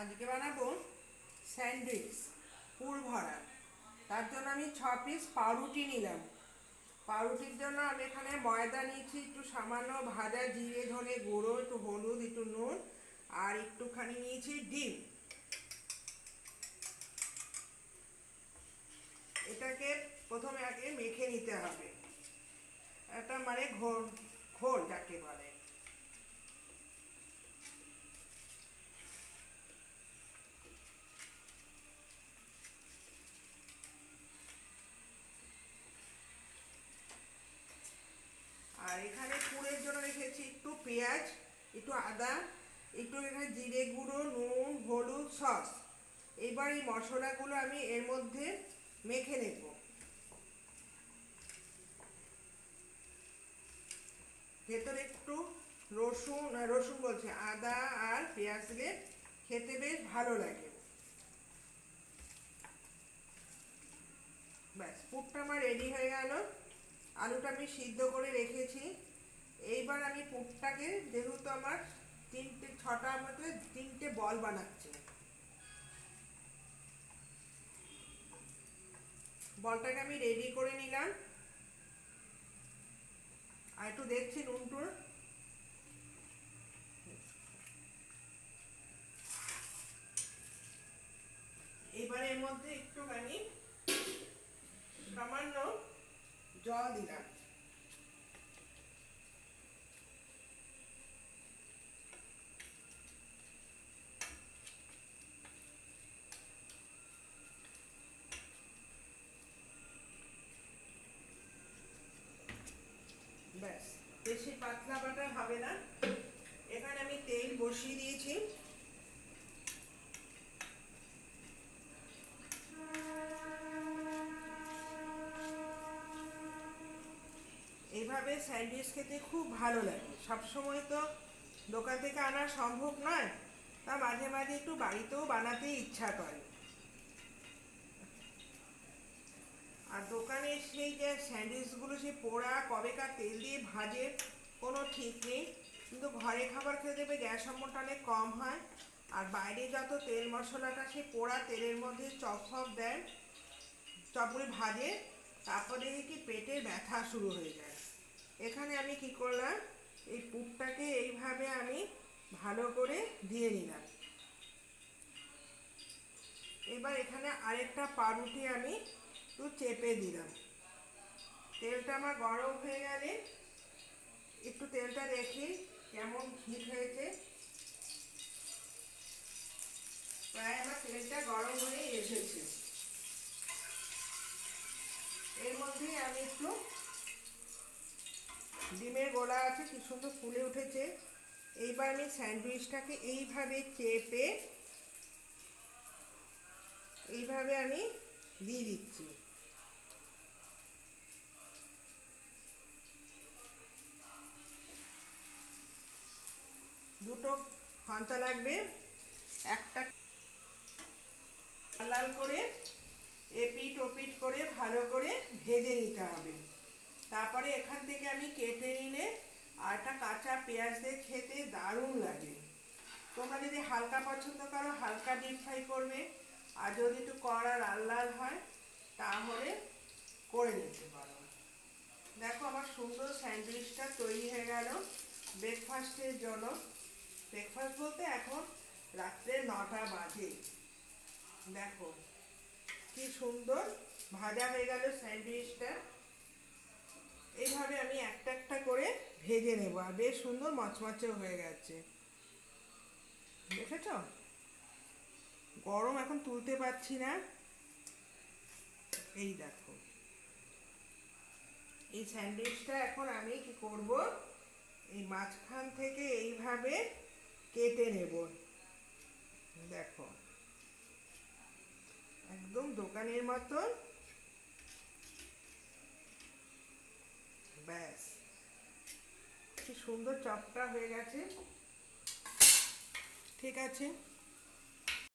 আজকে বানাবো স্যান্ডউইচ, পুর ভরা। তার জন্য আমি ছ পিস পাউরুটি নিলাম। পাউরুটির জন্য আমি এখানে ময়দা নিয়েছি, একটু সামান্য ভাজা জিরে ধনে গুঁড়ো, একটু হলুদ, একটু নুন, আর একটুখানি নিয়েছি ডিম। এটাকে প্রথমে আগে মেখে নিতে হবে। একটা মানে ঘোল ঘোল যাকে বলে। আর এখানে পুরের জন্য রেখেছি একটু পেঁয়াজ, একটু আদা, একটু এখানে জিরে গুঁড়ো, নুন, হলুদ, সস। এবার এই মশলাগুলো আমি এর মধ্যে মেখে নেব। ভেতরে একটু রসুন রসুন বলছে, আদা আর পেঁয়াজ দিলে খেতে বেশ ভালো লাগে। ব্যাস, পুরটা আমার রেডি হয়ে গেল। আলুটা আমি সিদ্ধ করে রেখেছি। এইবার আমি পুরটাকে, যেহেতু আমার তিনটে ছটার মধ্যে তিনটে বল বানাচ্ছি। বলটাকে আমি রেডি করে নিলাম। আর একটু দেখছি নুনটুর। এবার এর মধ্যে একটুখানি সামান্য জল দিলাম। ব্যাস বেশি পাতলা বাটা হবে না। এইভাবে স্যান্ডউইচ খেতে খুব ভালো লাগে। সবসময় তো দোকান থেকে আনা সম্ভব নয়, তা মাঝে মাঝে একটু বাড়িতেও বানাতে ইচ্ছা করে। আর দোকানে সেই যে স্যান্ডউইচগুলো সে পোড়া, কবেকার তেল দিয়ে ভাজে, কোনো ঠিক নেই। কিন্তু ঘরে খাবার খেতে দেবে গ্যাস অম্বলটা অনেক কম হয়। আর বাইরে যত তেল মশলাটা সে পোড়া তেলের মধ্যে চপ ফপ দেয় চপগুলি ভাজে, তারপরে দেখি পেটের ব্যথা শুরু হয়ে যায়। এখানে আমি কি করলাম? এই পুরটাকে এইভাবে আমি ভালো করে দিয়ে নিলাম। এবার এখানে আরেকটা পাউরুটি আমি একটু চেপে দিলাম। তেলটা আমার গরম হয়ে গেলে একটু তেলটা দেখি কেমন হিট হয়েছে। প্রায় আমার তেলটা গরম হয়ে এসেছে। এর মধ্যে আমি একটু ডিমের গোলা আছে, কি সুন্দর ফুলে উঠেছে। এইবার আমি স্যান্ডউইচটাকে এইভাবে চেপে এইভাবে আমি দিয়ে দিচ্ছি। দুটো ফান্তা লাগবে, একটা লাল করে এপিট ওপিট করে ভালো করে ভেজে নিতে হবে। তারপরে এখান থেকে আমি কেটে নিলে আর একটা কাঁচা পেঁয়াজ দিয়ে খেতে দারুণ লাগে। তোমরা যদি হালকা পছন্দ করো, হালকা ডিপ ফ্রাই করবে। আর যদি একটু কড়া লাল লাল হয়, তাহলে করে নিতে পারো। দেখো আমার সুন্দর স্যান্ডউইচটা তৈরি হয়ে গেল ব্রেকফাস্টের জন্য। ব্রেকফাস্ট বলতে এখন রাত্রে নটা বাজে। দেখো কি সুন্দর ভাজা হয়ে গেল স্যান্ডউইচটা। এইভাবে আমি একটা একটা করে ভেজে নেব। আর বেশ সুন্দর মচমচে হয়ে গেছে। দেখেছ? গরম এখন তুলতে পারছি না। এই দেখো। এই স্যান্ডউইচটা এখন আমি কি করব? এই মাঝখান থেকে এইভাবে কেটে নেব। দেখো। একদম দোকানের মতন ব্যাস কি সুন্দর চপটা হয়ে গেছে। ঠিক আছে?